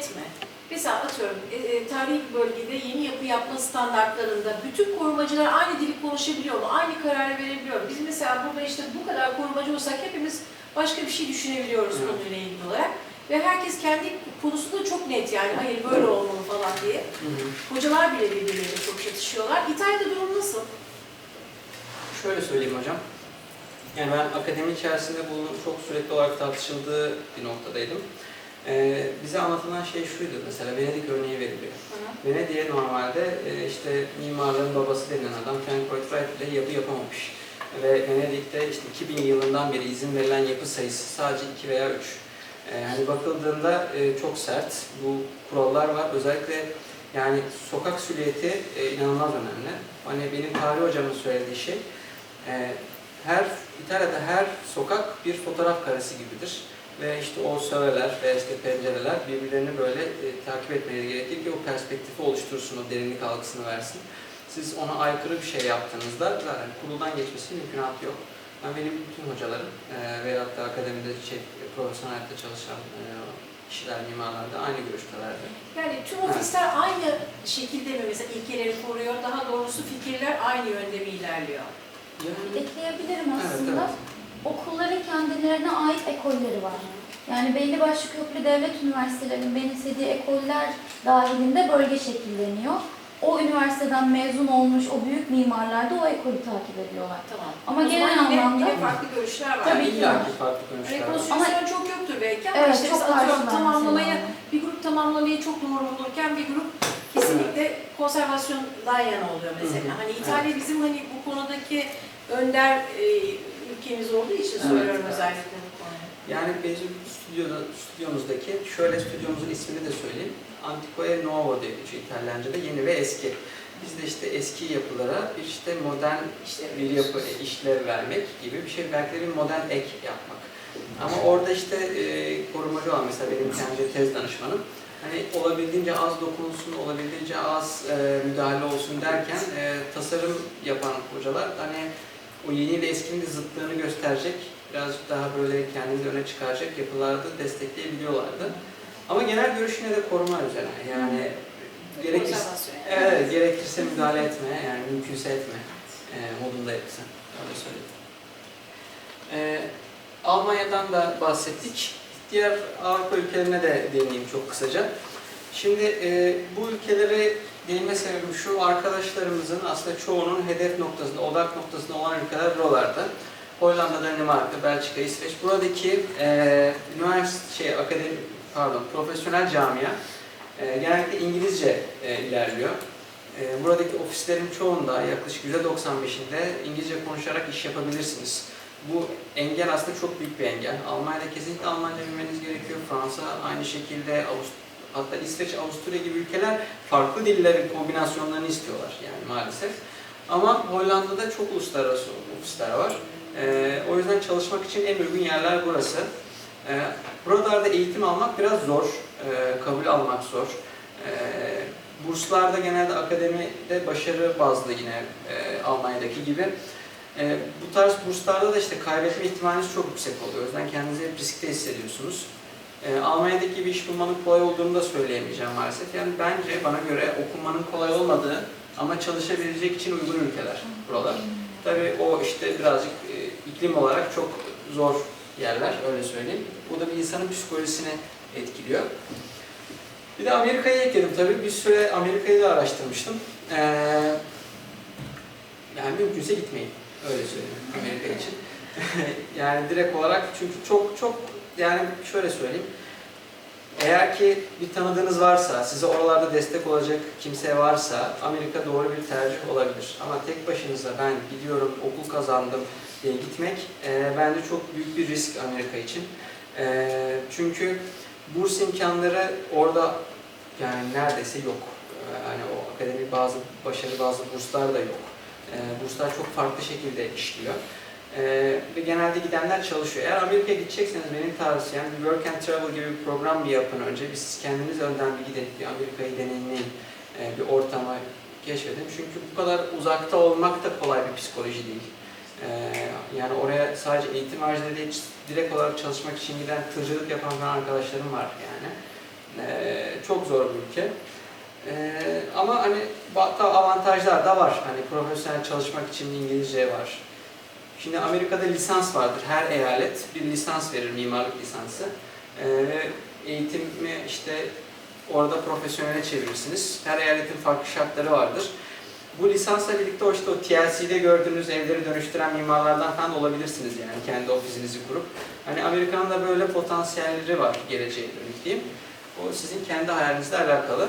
net mi? Mesela atıyorum e, e, tarihi bir bölgede yeni yapı yapma standartlarında bütün korumacılar aynı dili konuşabiliyor mu? Aynı kararı verebiliyor mu? Biz mesela burada işte bu kadar korumacı olsak hepimiz başka bir şey düşünebiliyoruz Evet. konuyla ilgili olarak. Ve herkes kendi konusunda çok net yani hayır böyle olmalı falan diye. Hı hı. Hocalar bile birbirleriyle çok çatışıyorlar. İtalya'da durum nasıl? Şöyle söyleyeyim hocam. Yani ben akademi içerisinde bunun çok sürekli olarak tartışıldığı bir noktadaydım. Ee, bize anlatılan şey şuydu mesela Venedik örneği veriliyor. Venedik'e normalde e, işte mimarların babası denilen adam Frank Lloyd Wright bile yapı yapamamış. Ve Venedik'te işte 2000 yılından beri izin verilen yapı sayısı sadece 2 veya 3. Ee, hani bakıldığında e, çok sert bu kurallar var. Özellikle yani sokak silüeti e, inanılmaz önemli. Hani benim tarih hocamın söylediği şey e, her İtalya'da her sokak bir fotoğraf karesi gibidir. Ve işte o söveler ve işte pencereler birbirlerini böyle e, takip etmeleri gerekir ki o perspektifi oluştursun, o derinlik algısını versin. Siz ona aykırı bir şey yaptığınızda zaten kuruldan geçmesi mümkünatı yok. Ben benim bütün hocalarım e, veyahut da akademide şey, profesyonel hayatta çalışan e, kişiler, mimarlar da aynı görüştelerdi. Yani tüm ofisler aynı şekilde mi mesela ilkeleri koruyor? Daha doğrusu fikirler aynı yönde mi ilerliyor? Yani, Ekleyebilirim evet, aslında. evet. Okulların kendilerine ait ekolleri var. Yani belli başlı köklü devlet üniversitelerinin benimsediği ekoller dahilinde bölge şekilleniyor. O üniversiteden mezun olmuş o büyük mimarlar da o ekolü takip ediyorlar. Tamam. Ama O genel anlamda- yine farklı görüşler var. Tabii ki. Ki farklı görüşler var. Rekonstrüksiyon çok yoktur belki ama Evet, işte çok atıyorum karşılar tamamlamaya, mesela. bir grup tamamlamayı çok doğru bulurken bir grup kesinlikle konservasyondan yana oluyor mesela. Hı hı. Hani İtalya bizim hani bu konudaki önder e, ülkemiz olduğu için Evet, söylüyorum evet. özellikle bu konuyu. Yani bizim stüdyoda, stüdyomuzdaki, şöyle stüdyomuzun ismini de söyleyeyim. Antico e Nuovo diye geçiyor İtalyanca'da, yeni ve eski. Biz de işte eski yapılara işte modern İşte bir yapı, işlev vermek gibi bir şey. Belki de bir modern ek yapmak. Ama orada işte e, korumacı olan mesela benim kendi tez danışmanım. Hani olabildiğince az dokunulsun, olabildiğince az e, müdahale olsun derken e, tasarım yapan hocalar hani o yeni ile eskinin zıtlığını gösterecek, birazcık daha böyle kendini öne çıkaracak yapılarda destekleyebiliyorlardı. Ama genel görüş yine de koruma üzerine. Yani gerekirse, evet, gerekirse müdahale etme, yani mümkünse etme e, modunda yapısı. Öyle söyleyeyim. E, Almanya'dan da bahsettik. Diğer Avrupa ülkelerine de değineyim çok kısaca. Şimdi e, bu ülkelere değinme sebebim şu, arkadaşlarımızın aslında çoğunun hedef noktasında, odak noktasında olan ülkeler buralarda. Hollanda, Danimarka, Belçika, İsveç. Buradaki e, üniversite, şey, akademi, pardon, profesyonel camia e, genellikle İngilizce e, ilerliyor. E, buradaki ofislerin çoğunda yaklaşık %95'inde İngilizce konuşarak iş yapabilirsiniz. Bu engel aslında çok büyük bir engel. Almanya'da kesinlikle Almanca bilmeniz gerekiyor. Fransa aynı şekilde, Avust hatta İsveç, Avusturya gibi ülkeler farklı dillerin kombinasyonlarını istiyorlar yani maalesef. Ama Hollanda'da çok uluslararası ofisler var. Ee, o yüzden çalışmak için en uygun yerler burası. Ee, buralarda eğitim almak biraz zor, ee, kabul almak zor. Ee, burslarda genelde akademide başarı bazlı yine e, Almanya'daki gibi. Ee, bu tarz burslarda da işte kaybetme ihtimaliniz çok yüksek oluyor. O yüzden kendinizi hep riskte hissediyorsunuz. Ee, Almanya'daki bir iş bulmanın kolay olduğunu da söyleyemeyeceğim maalesef. Yani bence bana göre okunmanın kolay olmadığı ama çalışabilecek için uygun ülkeler buralar. Tabii o işte birazcık e, iklim olarak çok zor yerler öyle söyleyeyim. Bu da bir insanın psikolojisini etkiliyor. Bir de Amerika'yı ekledim tabii. Bir süre Amerika'yı da araştırmıştım. Ee, yani mümkünse gitmeyin. Öyle söyleyeyim Amerika için. yani direkt olarak çünkü çok çok yani şöyle söyleyeyim. Eğer ki bir tanıdığınız varsa, size oralarda destek olacak kimse varsa Amerika doğru bir tercih olabilir. Ama tek başınıza ben gidiyorum, okul kazandım diye gitmek e, bence çok büyük bir risk Amerika için. E, çünkü burs imkanları orada yani neredeyse yok. E, hani o akademik bazı başarı bazı burslar da yok. E, burslar çok farklı şekilde işliyor. Ee, ve genelde gidenler çalışıyor. Eğer Amerika'ya gidecekseniz benim tavsiyem bir work and travel gibi bir program bir yapın önce. Bir siz kendiniz önden bir gidin, bir Amerika'yı deneyimleyin, ee, bir ortamı keşfedin. Çünkü bu kadar uzakta olmak da kolay bir psikoloji değil. Ee, yani oraya sadece eğitim haricinde değil, direkt olarak çalışmak için giden tırcılık yapan falan arkadaşlarım var yani. Ee, çok zor bir ülke. Ee, ama hani avantajlar da var. Hani profesyonel çalışmak için İngilizce var. Şimdi Amerika'da lisans vardır. Her eyalet bir lisans verir, mimarlık lisansı. Ee, ve eğitimi işte orada profesyonele çevirirsiniz. Her eyaletin farklı şartları vardır. Bu lisansla birlikte o işte o TLC'de gördüğünüz evleri dönüştüren mimarlardan falan olabilirsiniz yani kendi ofisinizi kurup. Hani Amerika'nın da böyle potansiyelleri var geleceğe dönük diyeyim. O sizin kendi hayalinizle alakalı.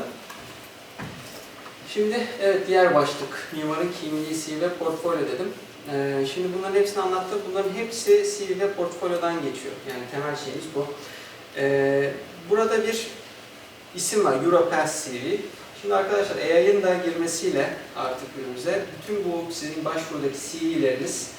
Şimdi evet diğer başlık mimarın kimliği, ve portfolyo dedim. Ee, şimdi bunların hepsini anlattık. Bunların hepsi CV ve portfolyodan geçiyor. Yani temel şeyimiz bu. Ee, burada bir isim var. Europass CV. Şimdi arkadaşlar AI'ın da girmesiyle artık günümüze bütün bu sizin başvurudaki CV'leriniz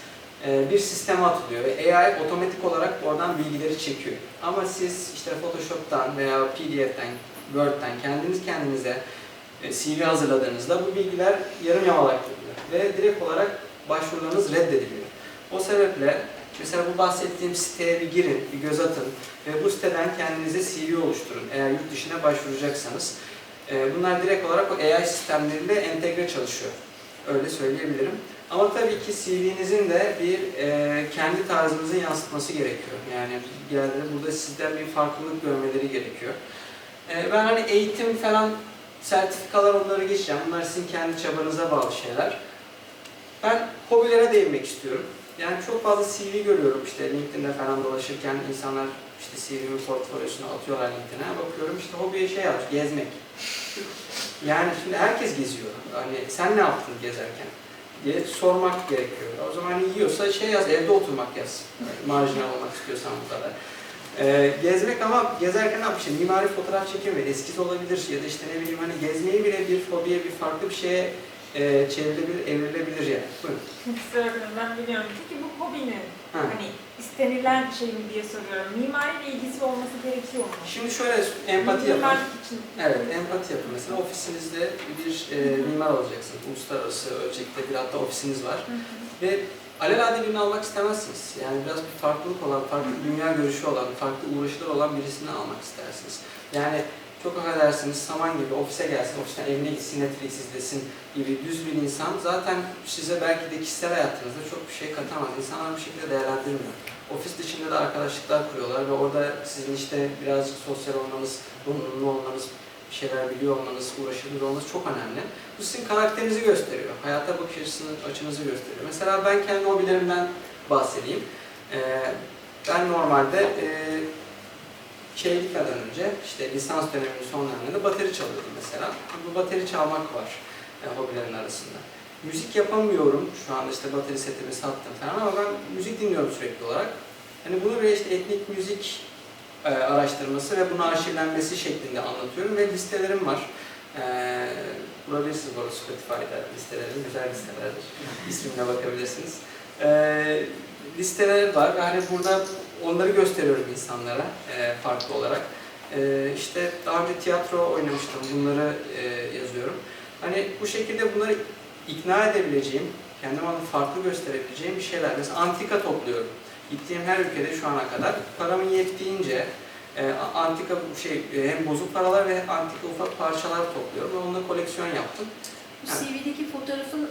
e, bir sisteme atılıyor ve AI otomatik olarak oradan bilgileri çekiyor. Ama siz işte Photoshop'tan veya PDF'den, Word'den kendiniz kendinize e, CV hazırladığınızda bu bilgiler yarım yamalak kalıyor ve direkt olarak başvurularınız reddediliyor. O sebeple mesela bu bahsettiğim siteye bir girin, bir göz atın ve bu siteden kendinize CV oluşturun eğer yurt dışına başvuracaksanız. E, Bunlar direkt olarak o AI sistemleriyle entegre çalışıyor. Öyle söyleyebilirim. Ama tabii ki CV'nizin de bir e, kendi tarzınızı yansıtması gerekiyor. Yani geldiğinde burada sizden bir farklılık görmeleri gerekiyor. E, ben hani eğitim falan, sertifikalar onları geçeceğim. Bunlar sizin kendi çabanıza bağlı şeyler. Ben hobilere değinmek istiyorum. Yani çok fazla CV görüyorum işte LinkedIn'de falan dolaşırken insanlar işte CV'mi portfolyosuna atıyorlar LinkedIn'e. Bakıyorum işte hobiye şey yazmış, gezmek. Yani şimdi herkes geziyor. Hani sen ne yaptın gezerken? diye sormak gerekiyor. O zaman yiyorsa şey yaz, evde oturmak yaz. Marjinal olmak istiyorsan bu kadar. Ee, gezmek ama gezerken ne yapmışım? Mimari fotoğraf çekimi, eskiz olabilir ya da işte ne bileyim hani gezmeyi bile bir fobiye, bir farklı bir şeye e, çevrilebilir, evrilebilir yani. Buyurun. Sorabilirim, ben biliyorum. Peki bu hobinin Ha. hani istenilen şey mi diye soruyorum. Mimariyle ilgisi olması gerekiyor mu? Şimdi şöyle empati yapın. Mimarlık için. Evet, empati yapın. Mesela ofisinizde bir e, mimar olacaksınız. Uluslararası ölçekte bir hatta ofisiniz var. Hı hı. Ve alelade birini almak istemezsiniz. Yani biraz bir farklılık olan, farklı bir dünya görüşü olan, farklı uğraşları olan birisini almak istersiniz. Yani çok affedersiniz saman gibi ofise gelsin, ofisten evine gitsin, Netflix izlesin gibi düz bir insan zaten size belki de kişisel hayatınızda çok bir şey katamaz. İnsanlar bu şekilde değerlendirmiyor. Ofis dışında da arkadaşlıklar kuruyorlar ve orada sizin işte birazcık sosyal olmanız, donanımlı olmanız, bir şeyler biliyor olmanız, uğraşılır olmanız çok önemli. Bu sizin karakterinizi gösteriyor. Hayata bakış açısını, açınızı gösteriyor. Mesela ben kendi hobilerimden bahsedeyim. Ee, ben normalde e, gitmeden önce, işte lisans döneminin son döneminde bateri çalıyordum mesela. Bu bateri çalmak var e, hobilerin arasında. Müzik yapamıyorum. Şu anda işte bateri setimi sattım falan ama ben müzik dinliyorum sürekli olarak. Hani bunu bir işte etnik müzik e, araştırması ve bunun arşivlenmesi şeklinde anlatıyorum ve listelerim var. E, bulabilirsiniz bu arada Spotify'da listelerim, güzel listelerdir. İsmine bakabilirsiniz. E, listeler var ve hani burada onları gösteriyorum insanlara e, farklı olarak. E, işte daha önce tiyatro oynamıştım, bunları e, yazıyorum. Hani bu şekilde bunları ikna edebileceğim, kendime farklı gösterebileceğim bir şeyler. Mesela antika topluyorum. Gittiğim her ülkede şu ana kadar paramın yettiğince e, antika şey e, hem bozuk paralar ve antika ufak parçalar topluyorum ve onunla koleksiyon yaptım. Bu CV'deki fotoğrafın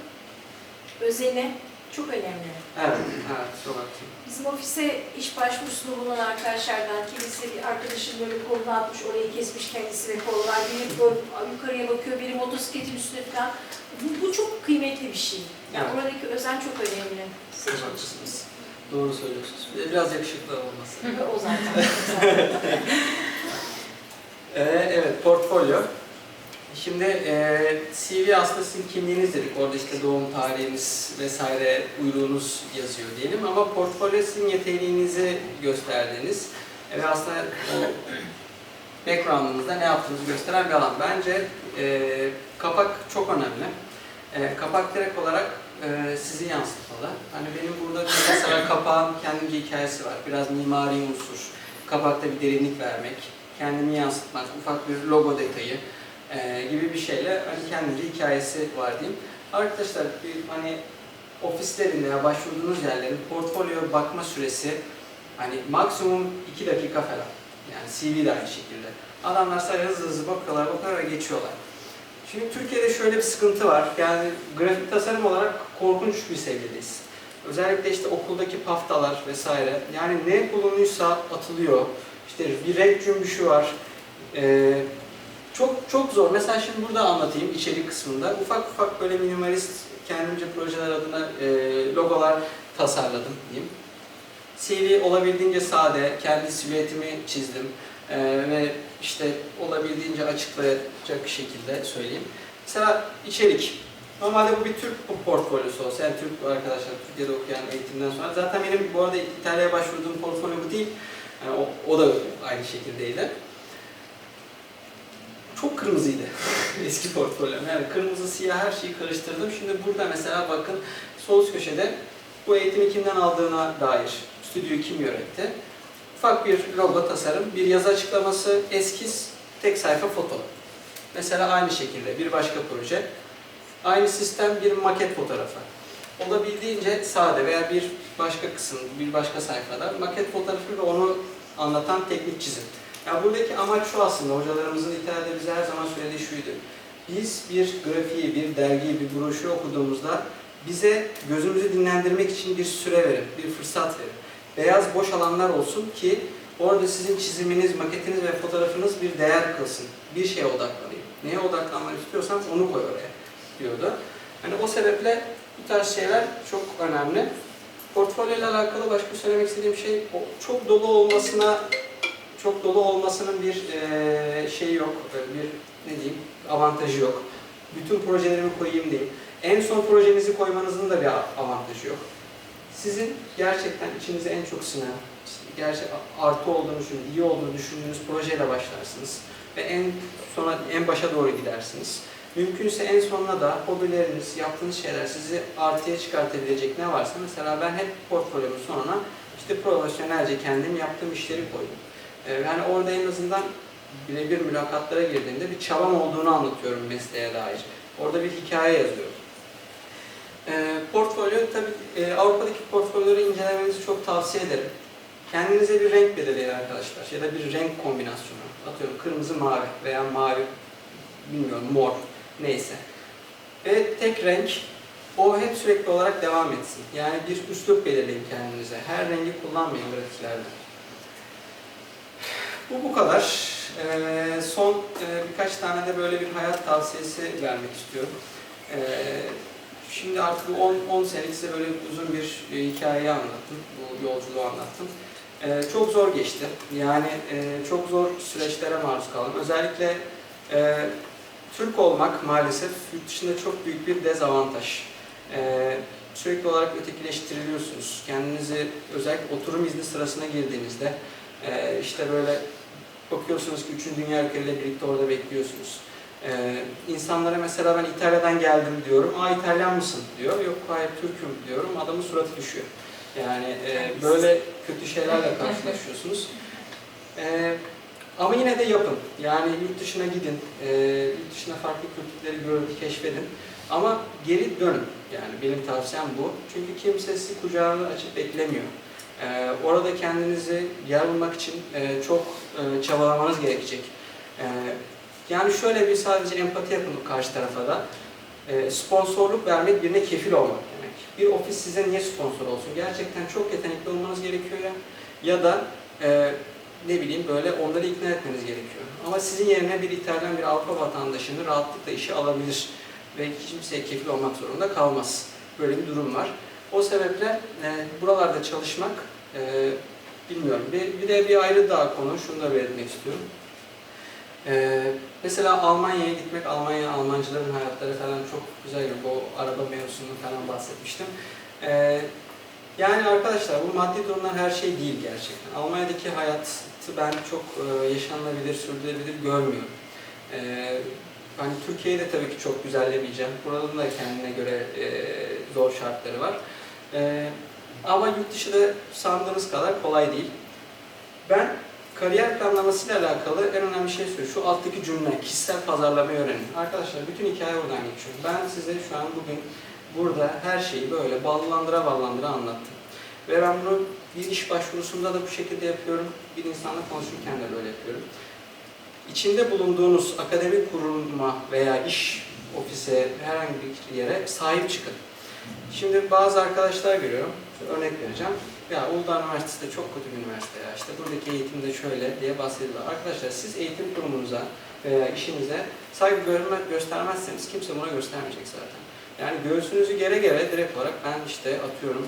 özeni çok önemli. Evet, evet, çok haklısın. Bizim ofise iş başvurusunda bulunan arkadaşlardan kimisi bir arkadaşım böyle kolunu atmış, orayı kesmiş kendisi ve kollar. Biri böyle yukarıya bakıyor, biri motosikletin üstüne falan. Bu, bu çok kıymetli bir şey. Yani Evet. oradaki özen çok önemli. Çok haklısınız. Doğru söylüyorsunuz. Biraz yakışıklı olması. o zaten. Ee, evet, portfolyo. Şimdi e, CV aslında sizin kimliğiniz dedik. Orada işte doğum tarihiniz vesaire uyruğunuz yazıyor diyelim. Ama portfolyo sizin yeteneğinizi gösterdiğiniz e, ve aslında o background'ınızda ne yaptığınızı gösteren bir alan. Bence e, kapak çok önemli. E, kapak direkt olarak e, sizi yansıtmalı. Hani benim burada bir mesela kapağın kendince hikayesi var. Biraz mimari unsur. Kapakta bir derinlik vermek, kendimi yansıtmak, ufak bir logo detayı e, gibi bir şeyle hani kendince hikayesi var diyeyim. Arkadaşlar bir hani ofislerin veya başvurduğunuz yerlerin portfolyo bakma süresi hani maksimum 2 dakika falan. Yani CV de aynı şekilde. Adamlar sadece hızlı hızlı bakıyorlar, bakıyorlar ve geçiyorlar. Şimdi Türkiye'de şöyle bir sıkıntı var. Yani grafik tasarım olarak korkunç bir seviyedeyiz. Özellikle işte okuldaki paftalar vesaire. Yani ne bulunuysa atılıyor. İşte bir renk cümbüşü var. Ee, çok çok zor. Mesela şimdi burada anlatayım içerik kısmında. Ufak ufak böyle minimalist kendimce projeler adına e, logolar tasarladım diyeyim. CV olabildiğince sade, kendi silüetimi çizdim Ee, ve işte olabildiğince açıklayacak şekilde söyleyeyim. Mesela içerik. Normalde bu bir Türk portfolyosu olsa, yani Türk arkadaşlar Türkiye'de okuyan eğitimden sonra. Zaten benim bu arada İtalya'ya başvurduğum portfolyo bu değil. Yani o, o da aynı şekildeydi. Çok kırmızıydı eski portfolyom. Yani kırmızı, siyah her şeyi karıştırdım. Şimdi burada mesela bakın sol üst köşede bu eğitimi kimden aldığına dair stüdyoyu kim yönetti. Ufak bir logo tasarım, bir yazı açıklaması, eskiz, tek sayfa foto. Mesela aynı şekilde bir başka proje. Aynı sistem bir maket fotoğrafı. Olabildiğince sade veya bir başka kısım, bir başka sayfada maket fotoğrafı ve onu anlatan teknik çizim. Ya buradaki amaç şu aslında, hocalarımızın İtalya'da bize her zaman söylediği şuydu. Biz bir grafiği, bir dergiyi, bir broşürü okuduğumuzda bize gözümüzü dinlendirmek için bir süre verin, bir fırsat verin. Beyaz boş alanlar olsun ki orada sizin çiziminiz, maketiniz ve fotoğrafınız bir değer kılsın. Bir şeye odaklanayım. Neye odaklanmak istiyorsanız onu koy oraya diyordu. Hani o sebeple bu tarz şeyler çok önemli. Portfolyo ile alakalı başka söylemek istediğim şey çok dolu olmasına çok dolu olmasının bir eee şeyi yok, bir ne diyeyim avantajı yok. Bütün projelerimi koyayım değil. En son projenizi koymanızın da bir avantajı yok. Sizin gerçekten içinize en çok sinen, gerçek artı olduğunu düşündüğünüz, iyi olduğunu düşündüğünüz projeyle başlarsınız ve en sona en başa doğru gidersiniz. Mümkünse en sonuna da hobileriniz, yaptığınız şeyler sizi artıya çıkartabilecek ne varsa mesela ben hep portfolyomun sonuna işte profesyonelce kendim yaptığım işleri koydum. Ee, Yani orada en azından birebir mülakatlara girdiğimde bir çabam olduğunu anlatıyorum mesleğe dair. Orada bir hikaye yazıyorum. Ee, portfolyo tabii e, Avrupa'daki portfolyoları incelemenizi çok tavsiye ederim. Kendinize bir renk belirleyin arkadaşlar ya da bir renk kombinasyonu. Atıyorum kırmızı mavi veya mavi bilmiyorum mor neyse. Ve tek renk o hep sürekli olarak devam etsin. Yani bir üslup belirleyin kendinize. Her rengi kullanmayın grafiklerde. Bu bu kadar. Ee, son e, birkaç tane de böyle bir hayat tavsiyesi vermek istiyorum. Ee, şimdi artık 10, 10 senelik size böyle uzun bir e, hikayeyi anlattım. Bu yolculuğu anlattım. Ee, çok zor geçti. Yani e, çok zor süreçlere maruz kaldım. Özellikle e, Türk olmak maalesef yurt dışında çok büyük bir dezavantaj. Ee, sürekli olarak ötekileştiriliyorsunuz. Kendinizi özellikle oturum izni sırasına girdiğinizde e, işte böyle bakıyorsunuz ki üçüncü dünya ülkeleriyle birlikte orada bekliyorsunuz. Ee, insanlara mesela ben İtalya'dan geldim diyorum. Aa İtalyan mısın diyor. Yok hayır Türk'üm diyorum. Adamın suratı düşüyor. Yani e, böyle kötü şeylerle karşılaşıyorsunuz. Ee, ama yine de yapın. Yani yurt dışına gidin. Ee, yurt dışına farklı kültürleri görün, keşfedin. Ama geri dönün. Yani benim tavsiyem bu. Çünkü kimse sizi kucağını açıp beklemiyor. Ee, orada kendinizi yer bulmak için e, çok e, çabalamanız gerekecek. Ee, yani şöyle bir sadece empati yapın karşı tarafa da. Ee, sponsorluk vermek birine kefil olmak demek. Bir ofis size niye sponsor olsun? Gerçekten çok yetenekli olmanız gerekiyor ya. Ya da e, ne bileyim böyle onları ikna etmeniz gerekiyor. Ama sizin yerine bir İtalyan, bir Avrupa vatandaşını rahatlıkla işe alabilir ve kimseye kefil olmak zorunda kalmaz. Böyle bir durum var. O sebeple e, buralarda çalışmak e, bilmiyorum. Bir, bir de bir ayrı daha konu, şunu da belirtmek istiyorum. E, mesela Almanya'ya gitmek, Almanya Almancıların hayatları falan çok güzel. Bu araba mevzusundan falan bahsetmiştim. E, yani arkadaşlar bu maddi durumlar her şey değil gerçekten. Almanya'daki hayatı ben çok e, yaşanılabilir, sürdürülebilir görmüyorum. E, hani Türkiye'yi tabii ki çok güzellemeyeceğim. Buranın da kendine göre e, zor şartları var. E, ama yurt dışı da sandığınız kadar kolay değil. Ben kariyer planlamasıyla alakalı en önemli şey söylüyorum. Şu alttaki cümle, kişisel pazarlamayı öğrenin. Arkadaşlar bütün hikaye buradan geçiyor. Ben size şu an bugün burada her şeyi böyle ballandıra ballandıra anlattım. Ve ben bunu bir iş başvurusunda da bu şekilde yapıyorum. Bir insanla konuşurken de böyle yapıyorum. İçinde bulunduğunuz akademik kuruma veya iş ofise herhangi bir yere sahip çıkın. Şimdi bazı arkadaşlar görüyorum, örnek vereceğim. Ya Uludağ Üniversitesi de çok kötü bir üniversite ya, işte buradaki eğitim de şöyle diye bahsediyorlar. Arkadaşlar siz eğitim kurumunuza veya işinize saygı görme, göstermezseniz kimse buna göstermeyecek zaten. Yani göğsünüzü gere gere direkt olarak ben işte atıyorum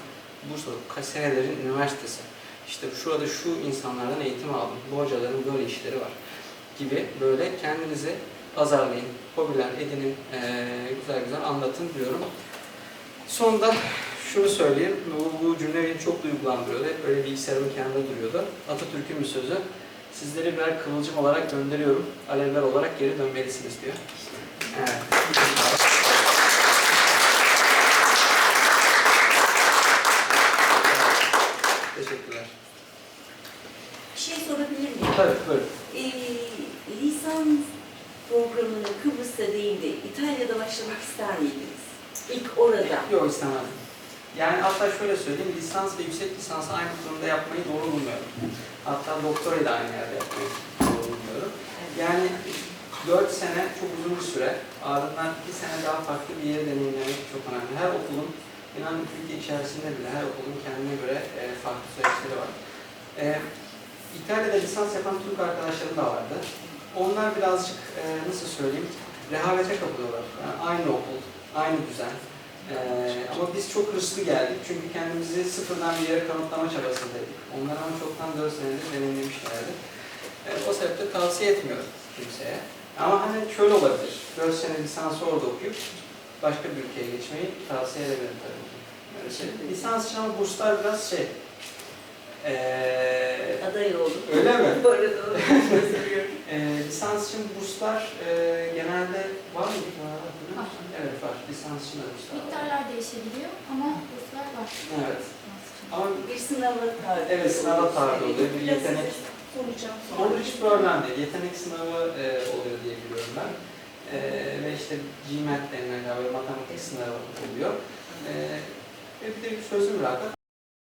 Bursa senelerin üniversitesi. İşte şurada şu insanlardan eğitim aldım. Bu hocaların böyle işleri var gibi böyle kendinizi azarlayın, hobiler edinin, eee, güzel güzel anlatın diyorum. Sonunda şunu söyleyeyim, bu, bu cümle beni çok duygulandırıyordu. Hep böyle bilgisayarımın kenarında duruyordu. Atatürk'ün bir sözü, sizleri birer kıvılcım olarak gönderiyorum, alevler olarak geri dönmelisiniz diyor. Evet. Teşekkürler. Bir şey sorabilir miyim? Tabii, buyurun. Ee, lisans programını Kıbrıs'ta değil de İtalya'da başlamak ister miydiniz? Orada. Yok istemezdim. Yani hatta şöyle söyleyeyim, lisans ve yüksek lisansı aynı kurumda yapmayı doğru bulmuyorum. Hatta doktorayı da aynı yerde yapmayı doğru bulmuyorum. Yani 4 sene çok uzun bir süre, ardından 2 sene daha farklı bir yeri deneyimlemek çok önemli. Her okulun, inanın Türkiye içerisinde bile her okulun kendine göre e, farklı süreçleri var. E, İtalya'da lisans yapan Türk arkadaşlarım da vardı. Onlar birazcık, e, nasıl söyleyeyim, rehavete kapılıyorlar. Yani aynı okul, aynı düzen, ee, ama biz çok hırslı geldik çünkü kendimizi sıfırdan bir yere kanıtlama çabasındaydık. Onlar ama çoktan 4 senedir deneyimlemişlerdi. Ee, o sebeple tavsiye etmiyorum kimseye. Ama hani şöyle olabilir, 4 sene lisansı orada okuyup başka bir ülkeye geçmeyi tavsiye edebilirim tabii ki. Böyle şey. Lisans için ama burslar biraz şey... Ee, Aday oldum. Öyle mi? Bu arada ee, lisans için burslar e, genelde var mı? Var. Evet var. Lisans için de burslar var. Miktarlar değişebiliyor ama kurslar var. Evet. Ama Bir sınava tabi. Evet, sınava tabi oluyor. Bir yetenek- soracağım. Olur hiç problem değil. Yetenek sınavı e, oluyor diye biliyorum ben. E, ve işte GMAT denilen galiba matematik sınavı oluyor. E, ve bir de bir sözlü mülakat.